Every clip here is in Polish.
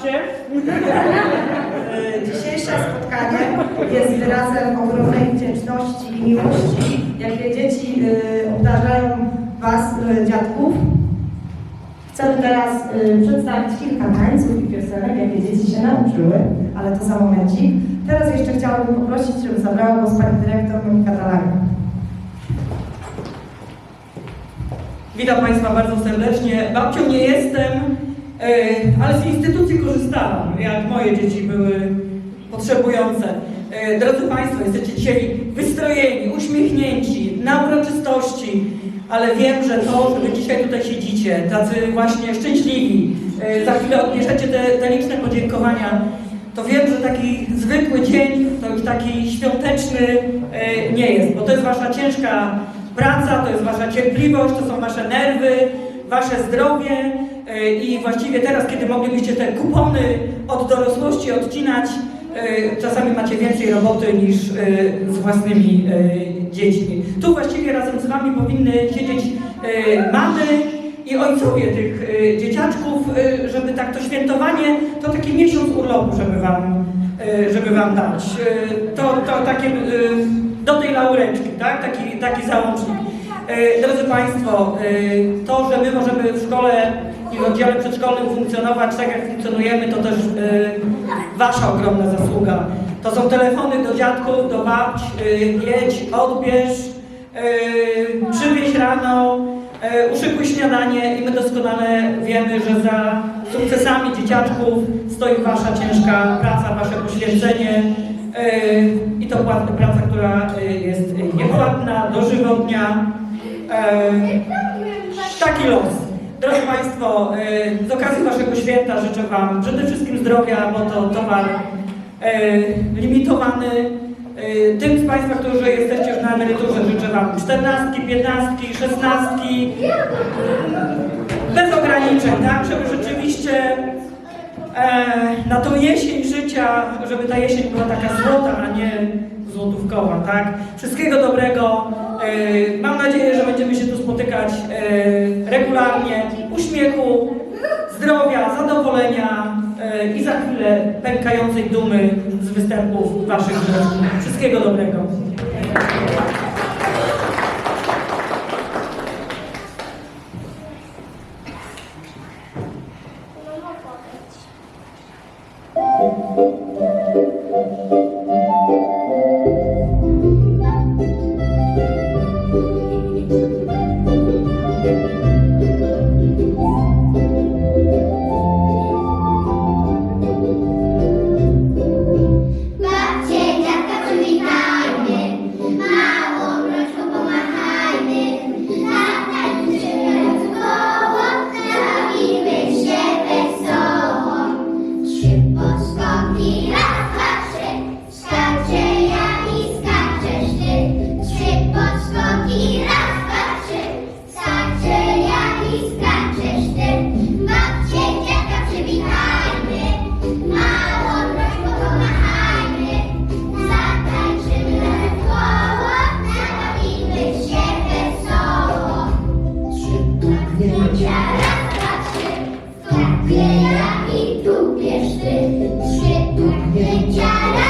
babcie. E, Dzisiejsze spotkanie jest wyrazem ogromnej wdzięczności i miłości, jakie dzieci e, obdarzają Was, e, dziadków. Chcę teraz przedstawić kilka tańców i piosenek, jakie dzieci się nauczyły, ale to za momencik. Teraz jeszcze chciałabym poprosić, żeby zabrała głos pani dyrektor Monika Talargian. Witam Państwa bardzo serdecznie. Babcią nie jestem, ale z instytucji korzystałam, jak moje dzieci były potrzebujące. E, Drodzy Państwo, jesteście dzisiaj wystrojeni, uśmiechnięci, na uroczystości, ale wiem, że to, że Wy dzisiaj tutaj siedzicie, tacy właśnie szczęśliwi, e, za chwilę odbierzecie te, te liczne podziękowania, to wiem, że taki zwykły dzień, to już taki świąteczny e, nie jest, bo to jest Wasza ciężka praca, to jest Wasza cierpliwość, to są Wasze nerwy, Wasze zdrowie e, i właściwie teraz, kiedy moglibyście te kupony od dorosłości odcinać, e, czasami macie więcej roboty niż e, z własnymi e, dziećmi. Tu właściwie razem z Wami powinny siedzieć e, mamy i ojcowie tych e, dzieciaczków, e, żeby tak to świętowanie, to taki miesiąc urlopu, żeby Wam, e, żeby wam dać. E, To, to takie e, do tej laureczki, tak? Taki, taki załącznik. E, Drodzy Państwo, e, to, że my możemy w szkole i w oddziale przedszkolnym funkcjonować tak, jak funkcjonujemy, to też e, Wasza ogromna zasługa. To są telefony do dziadków, do babć, e, jedź, odbierz, e, przywieź rano, e, uszykuj śniadanie i my doskonale wiemy, że za sukcesami dzieciaczków stoi Wasza ciężka praca, Wasze poświęcenie e, i to płatna praca, która e, jest niepłatna, dożywotnia. E, Taki los. Drodzy Państwo, e, z okazji Waszego święta życzę Wam przede wszystkim zdrowia, bo to towar e, limitowany. E, Tym z Państwa, którzy jesteście już na emeryturze, życzę Wam czternastki, piętnastki, szesnastki, bez ograniczeń, tak, żeby rzeczywiście e, na tą jesień życia, żeby ta jesień była taka złota, a nie złotówkowa, tak? Wszystkiego dobrego. E, mam nadzieję, że będziemy się tu spotykać e, regularnie. Uśmiechu, zdrowia, zadowolenia e, i za chwilę pękającej dumy z występów Waszych. Wszystkiego dobrego. Yeah.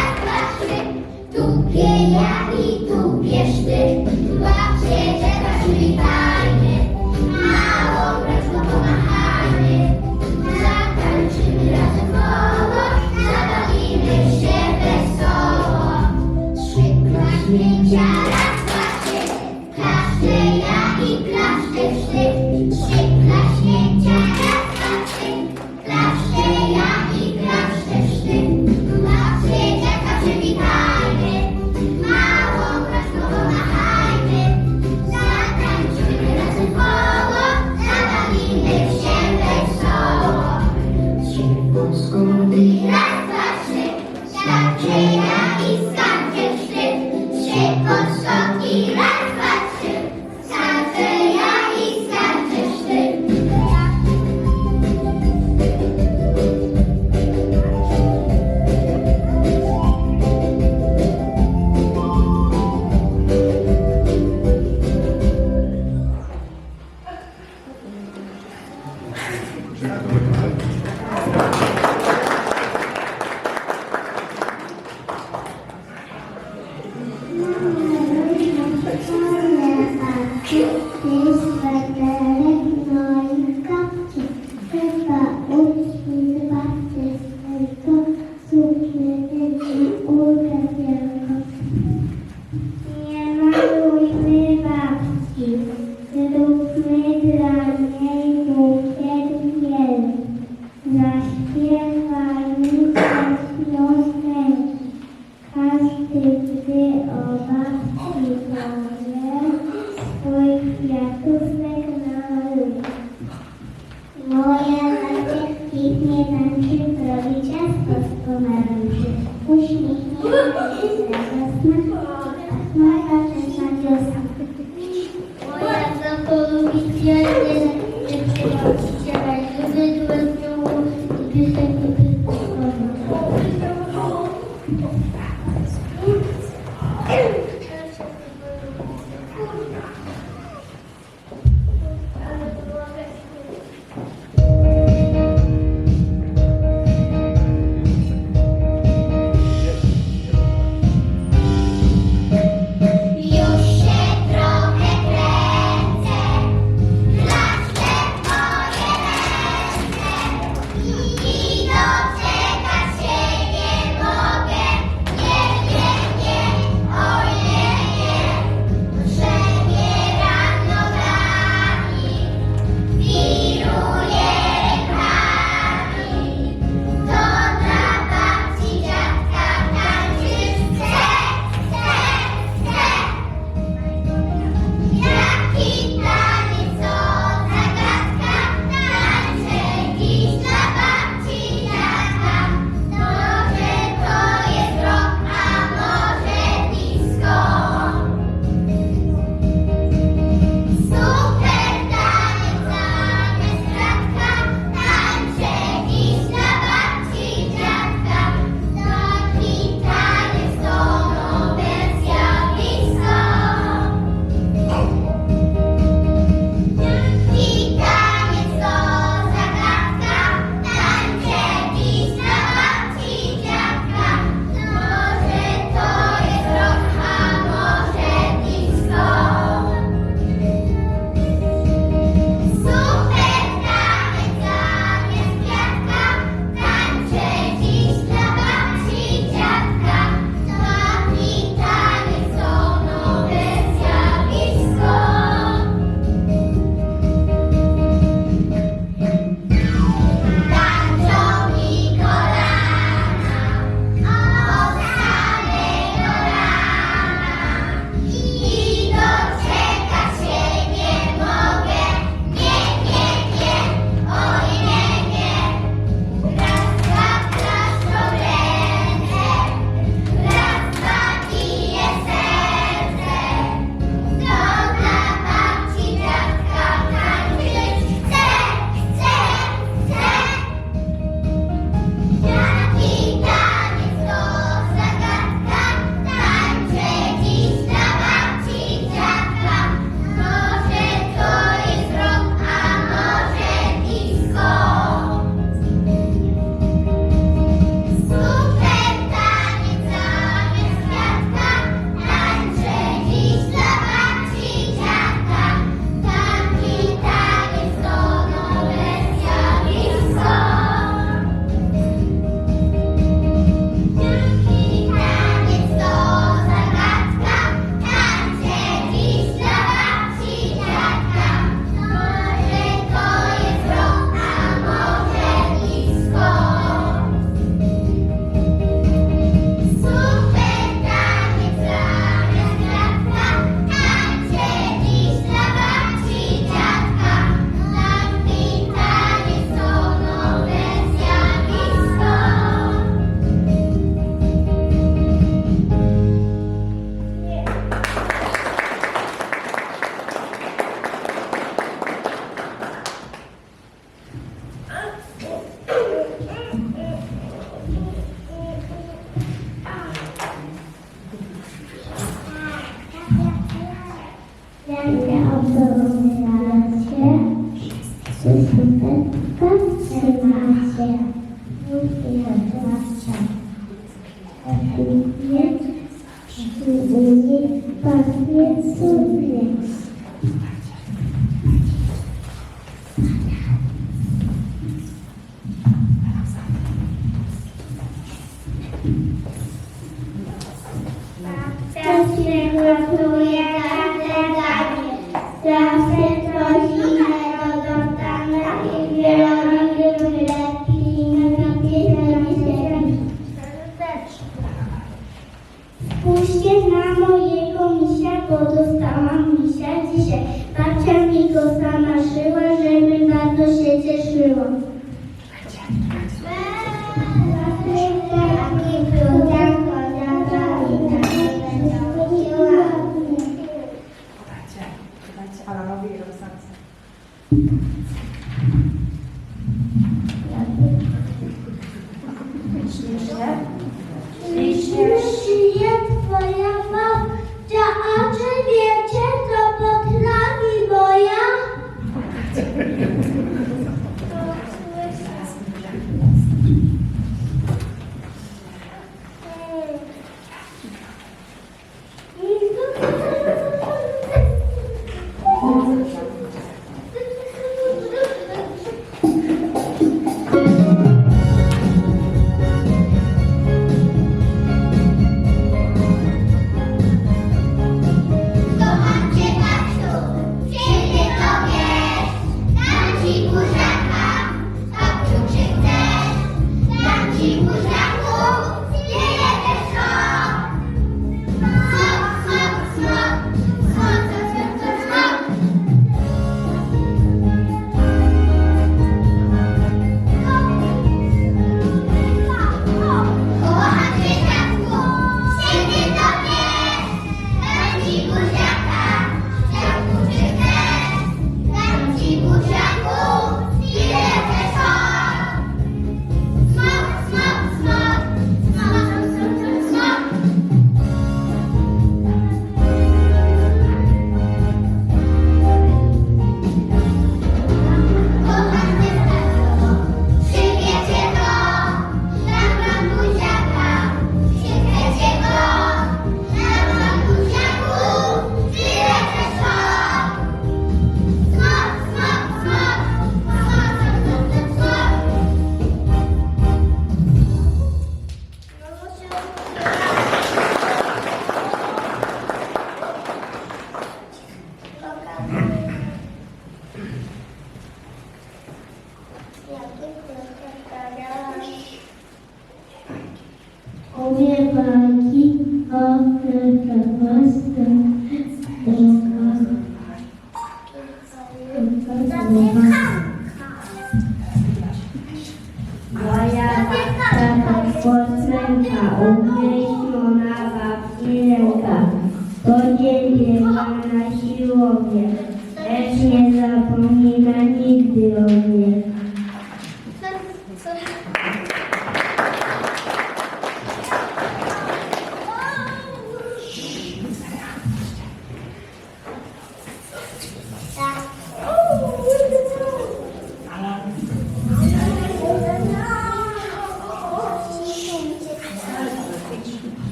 Umie walki o wielkość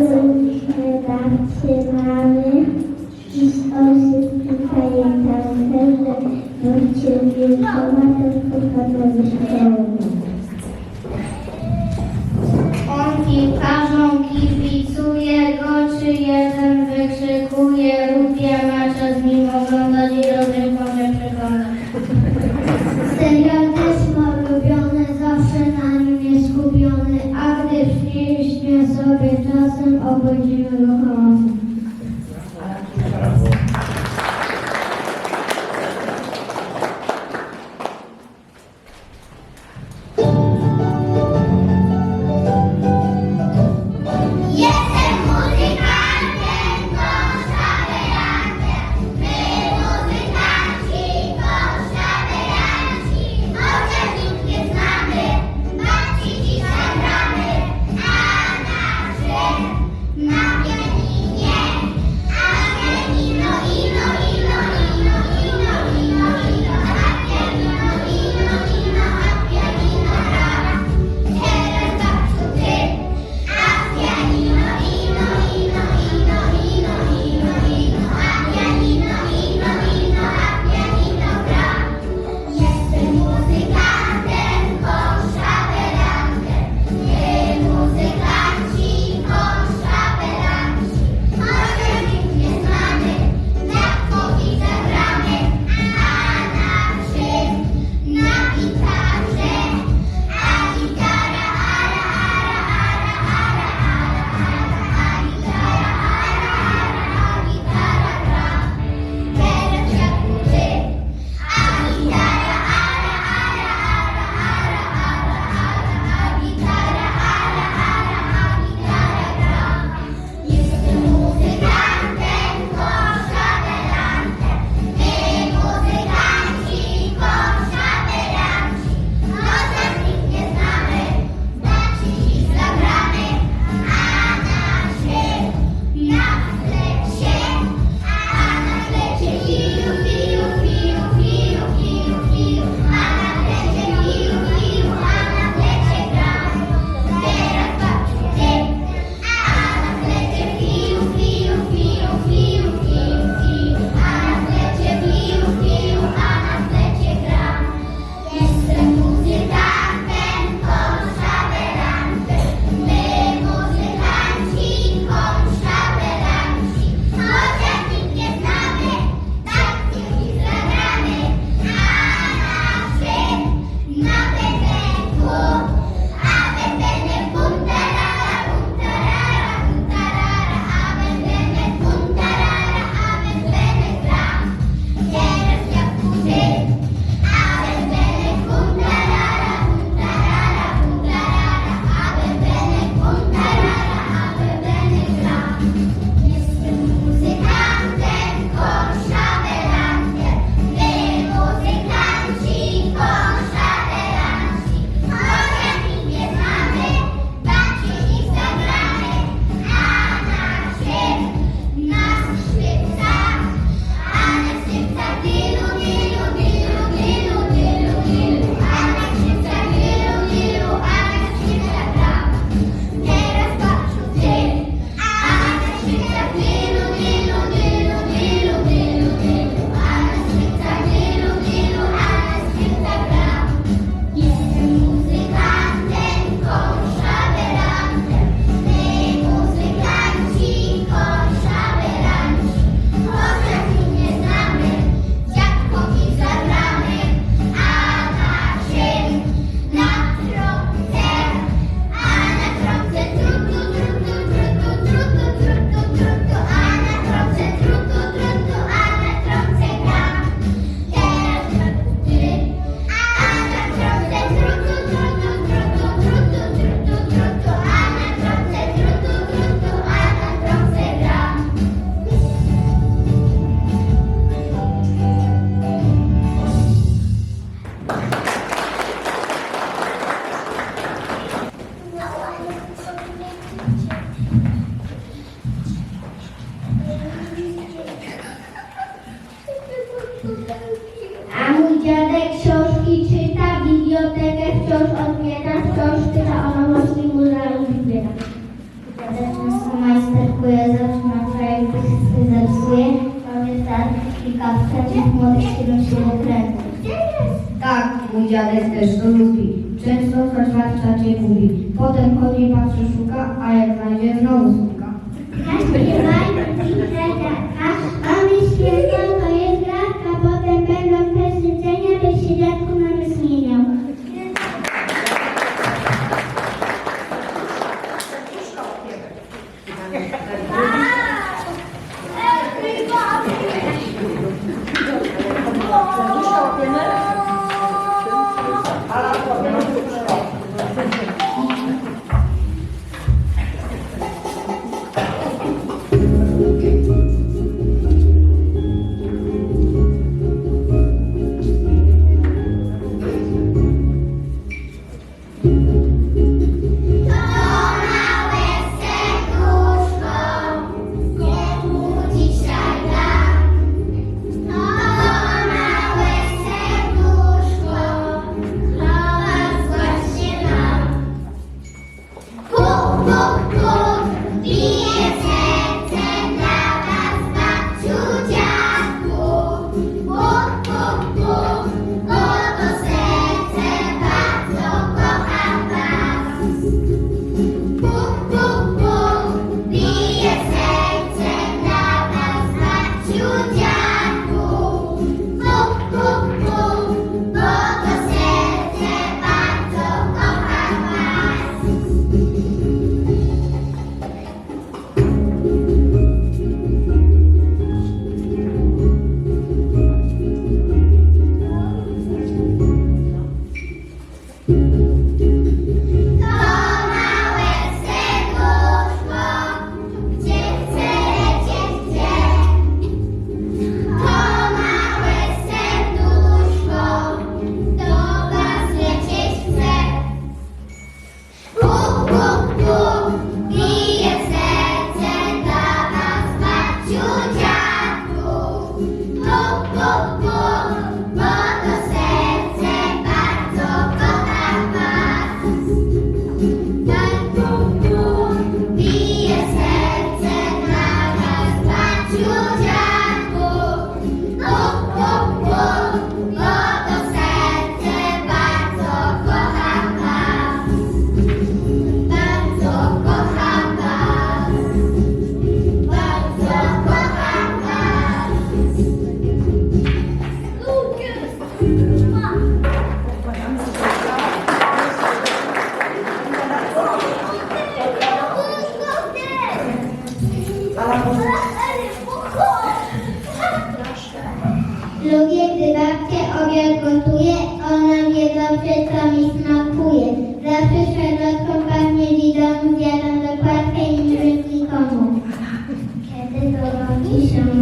Rodzice, babcie, mamy. Dziś osób pamiętam też, że w ciebie pomagam, pomagam, pomagam. Dziadek też to lubi. Często w czacie gubi. Potem chodzi, patrzy, szuka, a jak znajdzie, znowu Krishna.